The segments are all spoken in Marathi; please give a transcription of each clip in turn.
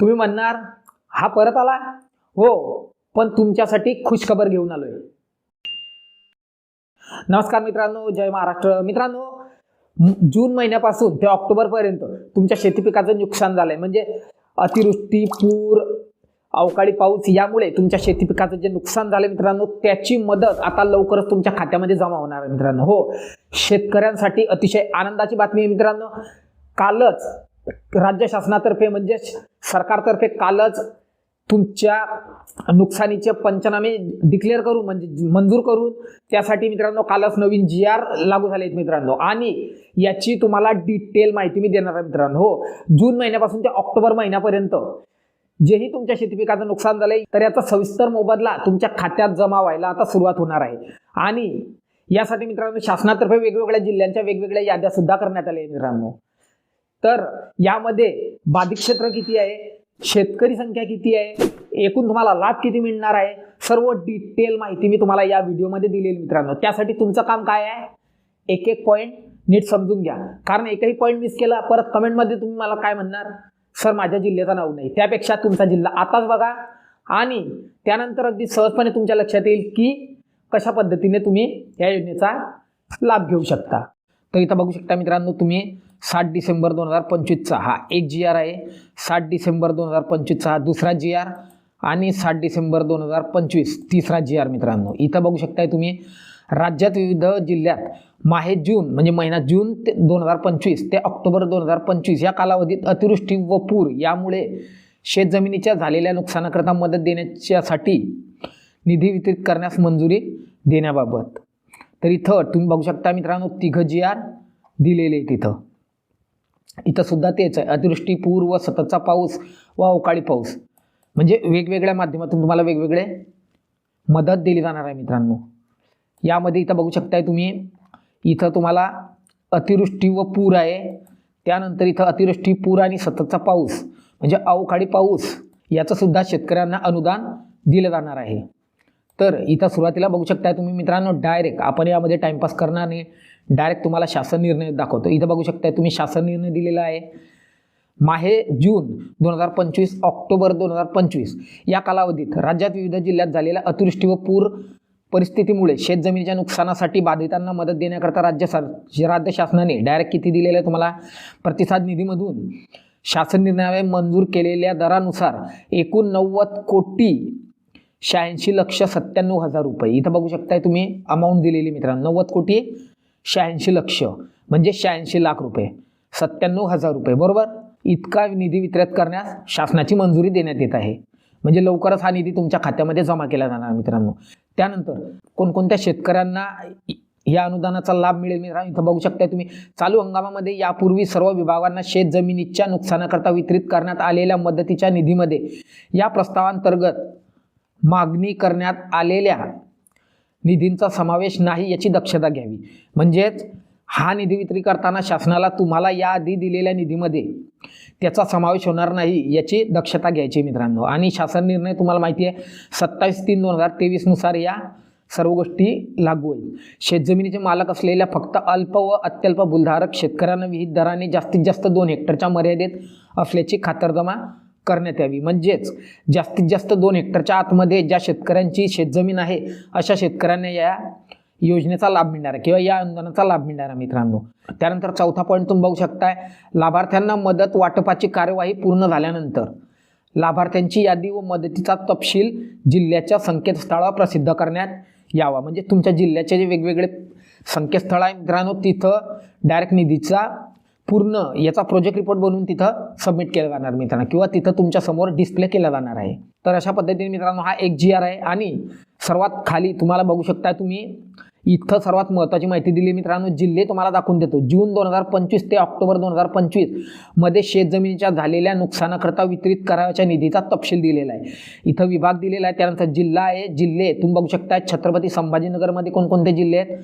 तुम्ही म्हणणार हा परत आला? हो पण तुमच्यासाठी खुशखबर घेऊन आलोय. नमस्कार मित्रांनो जय महाराष्ट्र. मित्रांनो जून महिन्यापासून ते ऑक्टोबर पर्यंत तुमच्या शेती पिकाचं नुकसान झालंय. म्हणजे अतिवृष्टी पूर अवकाळी पाऊस यामुळे तुमच्या शेती पिकाचं जे नुकसान झालं मित्रांनो त्याची मदत आता लवकरच तुमच्या खात्यामध्ये जमा होणार आहे मित्रांनो. हो शेतकऱ्यांसाठी अतिशय आनंदाची बातमी आहे मित्रांनो. कालच राज्य शासनातर्फे म्हणजे सरकारतर्फे कालच तुमच्या नुकसानीचे पंचनामे डिक्लेअर करून म्हणजे मंजूर करून त्यासाठी मित्रांनो कालच नवीन जी आर लागू झाले आहेत मित्रांनो. आणि याची तुम्हाला डिटेल माहिती मी देणार आहे मित्रांनो. हो जून महिन्यापासून ते ऑक्टोबर महिन्यापर्यंत जेही तुमच्या शेती पिकाचं नुकसान झालंय तर याचा सविस्तर मोबदला तुमच्या खात्यात जमा व्हायला आता सुरुवात होणार आहे. आणि यासाठी मित्रांनो शासनातर्फे वेगवेगळ्या जिल्ह्यांच्या वेगवेगळ्या याद्या सुद्धा करण्यात आल्या आहेत मित्रांनो. तर यामध्ये बाधित क्षेत्र किती आहे? शेतकरी संख्या किती आहे? एकूण तुम्हाला लाभ किती मिळणार आहे? सर्व डिटेल माहिती मी तुम्हाला या व्हिडिओमध्ये दिलेली मित्रांनो. त्यासाठी तुमचं काम काय आहे? एक एक पॉईंट नीट समजून घ्या. कारण एकही पॉईंट मिस केला परत कमेंटमध्ये तुम्ही मला काय म्हणणार? सर माझ्या जिल्ह्याचं नाव नाही. त्यापेक्षा तुमचा जिल्हा आताच बघा. आणि त्यानंतर अगदी सहजपणे तुमच्या लक्षात येईल की कशा पद्धतीने तुम्ही या योजनेचा लाभ घेऊ शकता. तर इथं बघू शकता मित्रांनो तुम्ही सात डिसेंबर दोन हजार पंचवीसचा हा एक जी आर आहे. सात डिसेंबर दोन हजार पंचवीसचा हा दुसरा जी आर आणि सात डिसेंबर दोन हजार पंचवीस तिसरा जी आर मित्रांनो. इथं बघू शकताय तुम्ही राज्यात विविध जिल्ह्यात माहे जून म्हणजे महिना जून ते दोन हजार पंचवीस ते ऑक्टोबर दोन हजार पंचवीस या कालावधीत अतिवृष्टी व पूर यामुळे शेतजमिनीच्या झालेल्या नुकसानाकरता मदत देण्याच्यासाठी निधी वितरित करण्यास मंजुरी देण्याबाबत. तर इथं तुम्ही बघू शकता मित्रांनो तिघं जी आर दिलेले तिथं इथंसुद्धा तेच आहे. अतिवृष्टी पूर व सततचा पाऊस व अवकाळी पाऊस. म्हणजे वेगवेगळ्या माध्यमातून तुम्हाला वेगवेगळे मदत दिली जाणार आहे मित्रांनो. यामध्ये इथं बघू शकताय तुम्ही इथं तुम्हाला अतिवृष्टी व पूर आहे. त्यानंतर इथं अतिवृष्टी पूर आणि सततचा पाऊस म्हणजे अवकाळी पाऊस याचंसुद्धा शेतकऱ्यांना अनुदान दिलं जाणार आहे. तर इथं सुरुवातीला बघू शकताय तुम्ही मित्रांनो डायरेक्ट आपण यामध्ये टाईमपास करणार नाही. डायरेक्ट तुम्हाला शासन निर्णय दाखवतो. इथं बघू शकताय तुम्ही शासन निर्णय दिलेला आहे. माहे जून दोन हजार पंचवीस ऑक्टोबर दोन हजार पंचवीस. या कालावधीत राज्यात विविध जिल्ह्यात झालेल्या अतिवृष्टी व पूर परिस्थितीमुळे शेतजमिनीच्या नुकसानासाठी बाधितांना मदत देण्याकरता राज्य सर राज्य शासनाने डायरेक्ट किती दिलेलं आहे तुम्हाला? प्रतिसाद निधीमधून शासन निर्णयाने मंजूर केलेल्या दरानुसार एकूण नव्वद कोटी शहाऐंशी लक्ष सत्त्याण्णव हजार रुपये. इथं बघू शकताय तुम्ही अमाऊंट दिलेली मित्रांनो. नव्वद कोटी शहाऐंशी लक्ष म्हणजे शहाऐंशी लाख रुपये. सत्त्याण्णव हजार रुपये बरोबर? इतका निधी वितरित करण्यास शासनाची मंजुरी देण्यात येत आहे. म्हणजे लवकरच हा निधी तुमच्या खात्यामध्ये जमा केला जाणार मित्रांनो. त्यानंतर कोणकोणत्या शेतकऱ्यांना या अनुदानाचा लाभ मिळेल मित्रांनो? इथं बघू शकता तुम्ही. चालू हंगामामध्ये यापूर्वी सर्व विभागांना शेत जमिनीच्या नुकसानाकरता वितरित करण्यात आलेल्या मदतीच्या निधीमध्ये या प्रस्तावांतर्गत मागणी करण्यात आलेल्या निधींचा समावेश नाही याची दक्षता घ्यावी. म्हणजेच हा निधी वितरित करताना शासनाला तुम्हाला याआधी दिलेल्या निधीमध्ये त्याचा समावेश होणार नाही याची दक्षता घ्यायची मित्रांनो. आणि शासन निर्णय तुम्हाला माहिती आहे सत्तावीस तीन दोन हजार तेवीसनुसार या सर्व गोष्टी लागू होईल शेतजमिनीचे मालक असलेल्या फक्त अल्प व अत्यल्प भूलधारक शेतकऱ्यांना विहित दराने जास्तीत जास्त दोन हेक्टरच्या मर्यादेत असल्याची खातरजमा करण्यात यावी. म्हणजेच जास्तीत जास्त दोन हेक्टरच्या आतमध्ये ज्या शेतकऱ्यांची शेतजमीन आहे अशा शेतकऱ्यांना या योजनेचा लाभ मिळणार आहे किंवा या अनुदानाचा लाभ मिळणार आहे मित्रांनो. त्यानंतर चौथा पॉईंट तुम्ही बघू शकताय लाभार्थ्यांना मदत वाटपाची कार्यवाही पूर्ण झाल्यानंतर लाभार्थ्यांची यादी व मदतीचा तपशील जिल्ह्याच्या संकेतस्थळावर प्रसिद्ध करण्यात यावा. म्हणजे तुमच्या जिल्ह्याचे जे वेगवेगळे संकेतस्थळ आहे मित्रांनो तिथं डायरेक्ट निधीचा पूर्ण याचा प्रोजेक्ट रिपोर्ट बनवून तिथं सबमिट केला जाणार मित्रांनो. किंवा तिथं तुमच्यासमोर डिस्प्ले केला जाणार आहे. तर अशा पद्धतीने मित्रांनो हा एक जी आर आहे. आणि सर्वात खाली तुम्हाला बघू शकता तुम्ही इथं सर्वात महत्त्वाची माहिती दिली मित्रांनो जिल्हे तुम्हाला दाखवून देतो. जून दोन हजार पंचवीस ते ऑक्टोबर दोन हजार पंचवीसमध्ये शेतजमिनीच्या झालेल्या नुकसानाकरता वितरित करावयाच्या निधीचा तपशील दिलेला आहे. इथं विभाग दिलेला आहे त्यानंतर जिल्हा आहे जिल्हे. तुम्ही बघू शकता छत्रपती संभाजीनगरमध्ये कोणकोणते जिल्हे आहेत?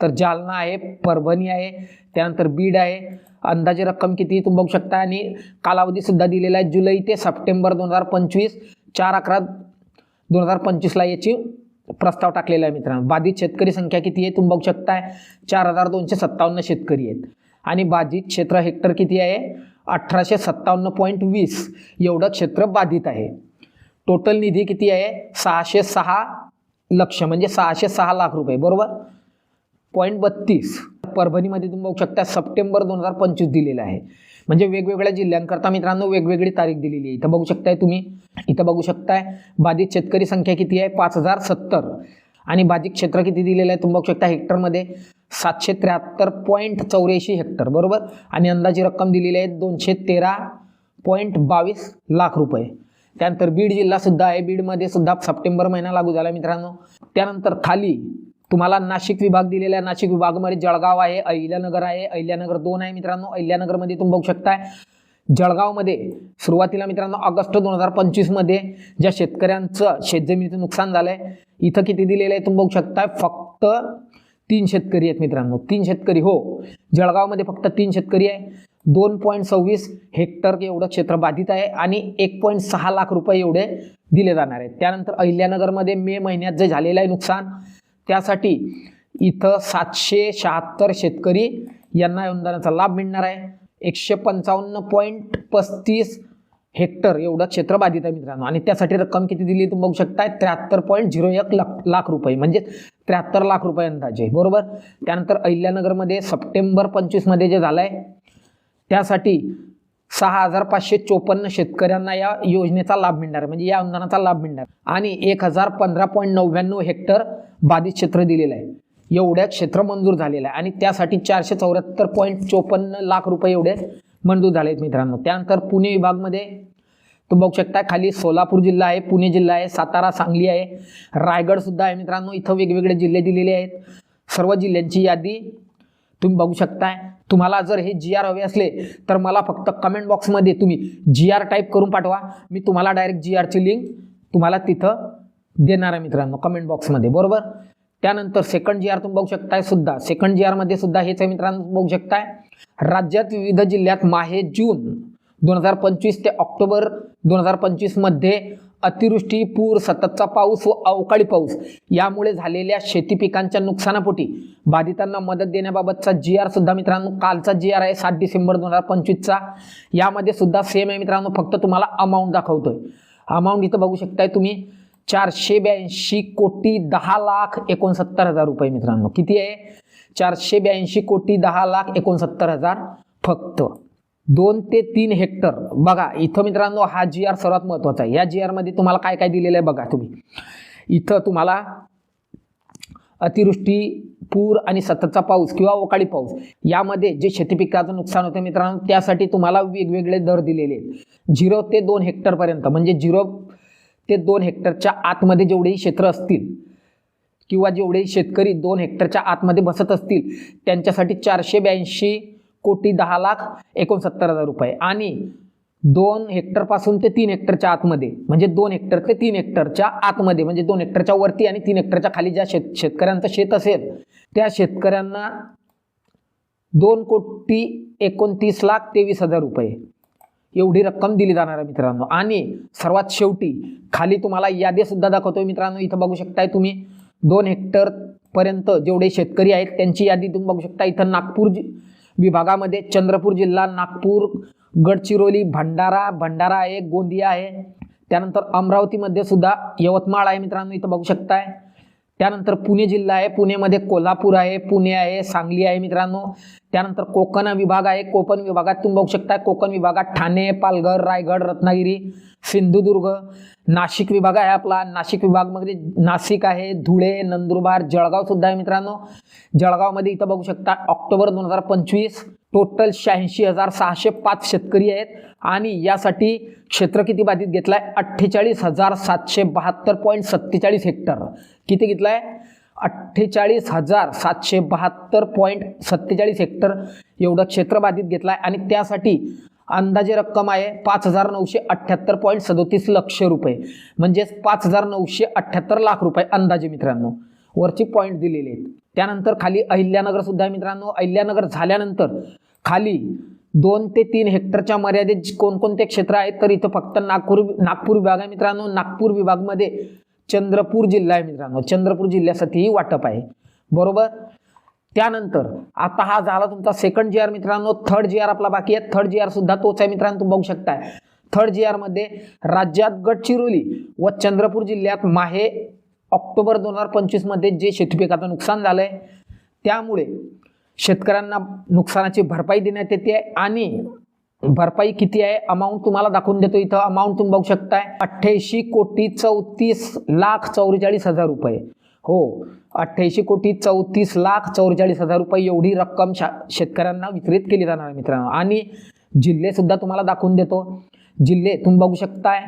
तर जालना आहे परभणी आहे त्यानंतर बीड आहे अंदाजे रक्कम किती तुम्ही बघू शकता. आणि कालावधीसुद्धा दिलेला आहे जुलै ते सप्टेंबर दोन हजार पंचवीस. चार अकरा दोन हजार पंचवीसला याची प्रस्ताव टाकलेला आहे मित्रांनो. बाधित शेतकरी संख्या किती आहे तुम्ही बघू शकताय. चार हजार दोनशे सत्तावन्न शेतकरी आहेत. आणि बाधित क्षेत्र हेक्टर किती आहे? अठराशे सत्तावन्न पॉईंट वीस. एवढं क्षेत्र बाधित आहे. टोटल निधी किती आहे? सहाशे सहा लक्ष म्हणजे सहाशे सहा लाख रुपये बरोबर? पॉईंट बत्तीस. परभणीमध्ये तुम्ही बघू शकता सप्टेंबर दोन हजार पंचवीस दिलेलं आहे. म्हणजे वेगवेगळ्या जिल्ह्यांकरता मित्रांनो वेगवेगळी तारीख दिलेली आहे. इथं बघू शकताय तुम्ही. इथं बघू शकताय बाधित शेतकरी संख्या किती आहे? पाच हजार सत्तर. आणि बाधित क्षेत्र किती दिलेलं आहे? तुम्ही बघू शकता हेक्टरमध्ये सातशे त्र्याहत्तर पॉईंट चौऱ्याऐंशी हेक्टर बरोबर? आणि अंदाजी रक्कम दिलेली आहे दोनशे तेरा पॉईंट बावीस लाख रुपये. त्यानंतर बीड जिल्हा सुद्धा आहे. बीडमध्ये सुद्धा सप्टेंबर महिना लागू झाला मित्रांनो. त्यानंतर खाली तुम्हाला नाशिक विभाग दिलेला आहे. नाशिक विभागामध्ये जळगाव आहे अहिल्यानगर आहे अहिल्यानगर दोन आहे मित्रांनो. अहिल्यानगरमध्ये तुम्ही बघू शकताय जळगावमध्ये सुरुवातीला मित्रांनो ऑगस्ट दोन हजार पंचवीसमध्ये ज्या शेतकऱ्यांचं शेतजमिनीचं नुकसान झालं आहे इथं किती दिलेलं आहे तुम्ही बघू शकताय फक्त तीन शेतकरी आहेत मित्रांनो. तीन शेतकरी हो. जळगावमध्ये फक्त तीन शेतकरी आहे. दोन पॉईंट सव्वीस हेक्टर एवढं क्षेत्र बाधित आहे आणि एक पॉईंट सहा लाख रुपये एवढे दिले जाणार आहेत. त्यानंतर अहिल्यानगरमध्ये मे महिन्यात जे झालेलं आहे नुकसान त्यासाठी इथं सातशे शहात्तर शेतकरी यांना अनुदानाचा लाभ मिळणार आहे. एकशे पंचावन्न पॉईंट पस्तीस हेक्टर एवढं क्षेत्र बाधित आहे मित्रांनो. आणि त्यासाठी रक्कम किती दिली तुम्ही बघू शकताय? त्र्याहत्तर पॉईंट झिरो एक लाख लाख रुपये. म्हणजे त्र्याहत्तर लाख रुपये अंदाजे. बरोबर? त्यानंतर अहिल्यानगरमध्ये सप्टेंबर पंचवीसमध्ये जे झालं आहे त्यासाठी सहा हजार पाचशे चोपन्न शेतकऱ्यांना या योजनेचा लाभ मिळणार आहे. म्हणजे या अनुदानाचा लाभ मिळणार आणि एक हजार पंधरा पॉईंट नव्याण्णव हेक्टर बाधित क्षेत्र दिलेलं आहे. एवढ्या क्षेत्र मंजूर झालेलं आहे. आणि त्यासाठी चारशे चौऱ्याहत्तर पॉईंट चोपन्न लाख रुपये एवढे मंजूर झाले आहेत मित्रांनो. त्यानंतर पुणे विभागमध्ये तुम्ही बघू शकता खाली सोलापूर जिल्हा आहे पुणे जिल्हा आहे सातारा सांगली आहे रायगड सुद्धा आहे मित्रांनो. इथं वेगवेगळे जिल्हे दिलेले आहेत. सर्व जिल्ह्यांची यादी तुम्ही बघू शकताय. तुम्हाला जर हे जी आर हवे असले तर मला फक्त कमेंट बॉक्समध्ये तुम्ही जी आर टाईप करून पाठवा. मी तुम्हाला डायरेक्ट जी आरची लिंक तुम्हाला तिथं देणार आहे मित्रांनो कमेंट बॉक्समध्ये बरोबर? त्यानंतर सेकंड जी आर तुम्ही बघू शकताय सुद्धा. सेकंड जी आरमध्ये सुद्धा हेच आहे मित्रांनो बघू शकताय. राज्यात विविध जिल्ह्यात माहे जून दोन हजार पंचवीस ते ऑक्टोबर दोन हजार पंचवीसमध्ये अतिवृष्टी पूर सततचा पाऊस व अवकाळी पाऊस यामुळे झालेल्या शेती पिकांच्या नुकसानापोटी बाधितांना मदत देण्याबाबतचा जी आर सुद्धा मित्रांनो कालचा जी आर आहे सात डिसेंबर दोन हजार पंचवीसचा. यामध्ये सुद्धा सेम आहे मित्रांनो फक्त तुम्हाला अमाऊंट दाखवतोय. अमाऊंट इथं बघू शकताय तुम्ही चारशे ब्याऐंशी कोटी दहा लाख एकोणसत्तर हजार रुपये मित्रांनो. किती आहे? चारशे ब्याऐंशी कोटी दहा लाख एकोणसत्तर हजार फक्त. दोन ते तीन हेक्टर. बघा इथं मित्रांनो हा जी आर सर्वात महत्त्वाचा आहे. या जी आरमध्ये तुम्हाला काय काय दिलेलं आहे बघा तुम्ही. इथं तुम्हाला अतिवृष्टी पूर आणि सततचा पाऊस किंवा अवकाळी पाऊस यामध्ये जे शेती पिकाचं नुकसान होतं मित्रांनो त्यासाठी तुम्हाला वेगवेगळे दर दिलेले आहेत. झिरो ते दोन हेक्टरपर्यंत म्हणजे झिरो ते दोन हेक्टरच्या आतमध्ये जेवढेही क्षेत्र असतील किंवा जेवढे शेतकरी दोन हेक्टरच्या आतमध्ये बसत असतील त्यांच्यासाठी चारशे ब्याऐंशी कोटी दहा लाख एकोणसत्तर हजार रुपये. आणि दोन हेक्टरपासून ते तीन हेक्टरच्या आतमध्ये म्हणजे दोन हेक्टर ते तीन हेक्टरच्या आतमध्ये म्हणजे दोन हेक्टरच्या वरती आणि तीन हेक्टरच्या खाली ज्या शेत शेतकऱ्यांचं शेत असेल त्या शेतकऱ्यांना दोन कोटी एकोणतीस लाख तेवीस हजार रुपये. एवढी रक्कम दिली जाणार आहे मित्रांनो. आणि सर्वात शेवटी खाली तुम्हाला यादीसुद्धा दाखवतो दाखवतोय मित्रांनो. इथं बघू शकताय तुम्ही दोन हेक्टर पर्यंत जेवढे शेतकरी आहेत त्यांची यादी तुम्ही बघू शकता. इथं नागपूर विभागामध्ये चंद्रपूर जिल्हा नागपूर गडचिरोली भंडारा भंडारा आहे गोंदिया आहे. त्यानंतर अमरावतीमध्ये सुद्धा यवतमाळ आहे मित्रांनो इथं बघू शकताय. त्यानंतर पुणे जिल्हा आहे पुणेमध्ये कोल्हापूर आहे पुणे आहे सांगली आहे मित्रांनो. त्यानंतर कोकण विभाग आहे कोकण विभागात तुम्ही बघू शकता कोकण विभागात ठाणे पालघर रायगड रत्नागिरी सिंधुदुर्ग नाशिक विभाग आहे आपला. नाशिक विभागमध्ये नाशिक आहे धुळे नंदुरबार जळगाव सुद्धा आहे मित्रांनो. जळगावमध्ये इथं बघू शकता ऑक्टोबर दोन हजार पंचवीस टोटल शहाऐंशी हजार सहाशे पाच शेतकरी आहेत. आणि यासाठी क्षेत्र किती बाधित घेतलं आहे अठ्ठेचाळीस हजार सातशे बहात्तर पॉईंट सत्तेचाळीस हेक्टर. किती घेतलं आहे अठ्ठेचाळीस हजार सातशे बहात्तर पॉईंट सत्तेचाळीस हेक्टर एवढं क्षेत्र बाधित घेतलं आहे आणि त्यासाठी अंदाजे रक्कम आहे पाच हजार नऊशे अठ्ठ्याहत्तर पॉईंट सदोतीस लक्ष रुपये. म्हणजेच पाच हजार नऊशे अठ्ठ्याहत्तर लाख रुपये अंदाजे मित्रांनो. वरची पॉईंट दिलेले आहेत. त्यानंतर खाली अहिल्यानगरसुद्धा मित्रांनो. अहिल्यानगर झाल्यानंतर खाली दोन ते तीन हेक्टरच्या मर्यादेत कोणकोणते क्षेत्र आहेत तर इथं फक्त नागपूर नागपूर विभाग आहे मित्रांनो. नागपूर विभागमध्ये चंद्रपूर जिल्हा आहे मित्रांनो. चंद्रपूर जिल्ह्यासाठीही वाटप आहे. बरोबर? त्यानंतर आता हा झाला तुमचा सेकंड जी आर मित्रांनो. थर्ड जी आर आपला बाकी आहे. थर्ड जी आर सुद्धा तोच आहे मित्रांनो. तुम्ही बघू शकताय. थर्ड जी आरमध्ये राज्यात गडचिरोली व चंद्रपूर जिल्ह्यात माहे ऑक्टोबर दोन हजार पंचवीसमध्ये जे शेतीपिकाचं नुकसान झालं आहे त्यामुळे शेतकऱ्यांना नुकसानाची भरपाई देण्यात येते आणि भरपाई किती आहे अमाऊंट तुम्हाला दाखवून देतो इथं. अमाऊंट तुम्ही बघू शकताय अठ्ठ्याऐंशी कोटी चौतीस लाख चौवेचाळीस हजार रुपये. हो अठ्ठ्याऐंशी कोटी चौतीस लाख चौवेचाळीस हजार रुपये एवढी रक्कम शा शेतकऱ्यांना वितरित केली जाणार आहे मित्रांनो. आणि जिल्हेसुद्धा तुम्हाला दाखवून देतो. जिल्हे तुम्ही बघू शकताय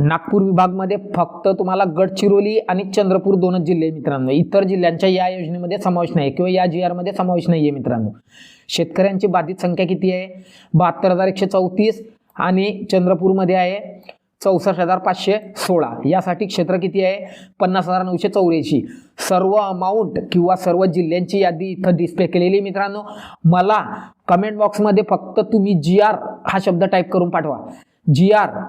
नागपूर विभागमध्ये फक्त तुम्हाला गडचिरोली आणि चंद्रपूर दोनच जिल्हे मित्रांनो. इतर जिल्ह्यांच्या या योजनेमध्ये समावेश नाही किंवा या जी आरमध्ये समावेश नाही आहे मित्रांनो. शेतकऱ्यांची बाधित संख्या किती आहे? बहात्तर हजार एकशे चौतीस आणि चंद्रपूरमध्ये आहे चौसष्ट हजार पाचशे सोळा. यासाठी क्षेत्र किती आहे? पन्नास हजार नऊशे चौऱ्याऐंशी. सर्व अमाऊंट किंवा सर्व जिल्ह्यांची यादी इथं डिस्प्ले केलेली मित्रांनो. मला कमेंट बॉक्समध्ये फक्त तुम्ही जी आर हा शब्द टाईप करून पाठवा. जी आर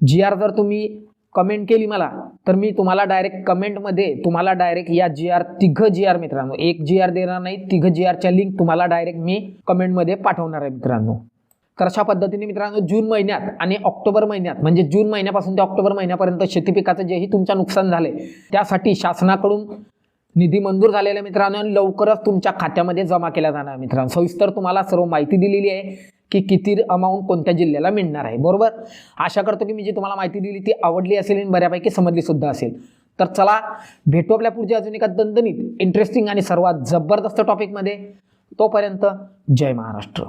जी आर जर तुम्ही कमेंट केली मला तर मी तुम्हाला डायरेक्ट कमेंटमध्ये तुम्हाला डायरेक्ट या जी आर तिघं जी आर मित्रांनो एक जी आर देणार नाही तिघं जी आरच्या लिंक तुम्हाला डायरेक्ट मी कमेंटमध्ये पाठवणार आहे मित्रांनो. तर अशा पद्धतीने मित्रांनो जून महिन्यात आणि ऑक्टोबर महिन्यात म्हणजे जून महिन्यापासून ते ऑक्टोबर महिन्यापर्यंत शेती पिकाचं जेही तुमचं नुकसान झाले त्यासाठी शासनाकडून निधी मंजूर झालेला मित्रांनो आणि लवकरच तुमच्या खात्यामध्ये जमा केला जाणार मित्रांनो. सविस्तर तुम्हाला सर्व माहिती दिलेली आहे. की किती अमाऊंट कोणत्या जिल्ह्याला मिळणार आहे. बरोबर? आशा करतो की मी जी तुम्हाला माहिती दिली ती आवडली असेल आणि बऱ्यापैकी समजली सुद्धा असेल. तर चला भेटू आपल्या पुढच्या अजून एका दणदणीत इंटरेस्टिंग आणि सर्वात जबरदस्त टॉपिकमध्ये तोपर्यंत जय महाराष्ट्र.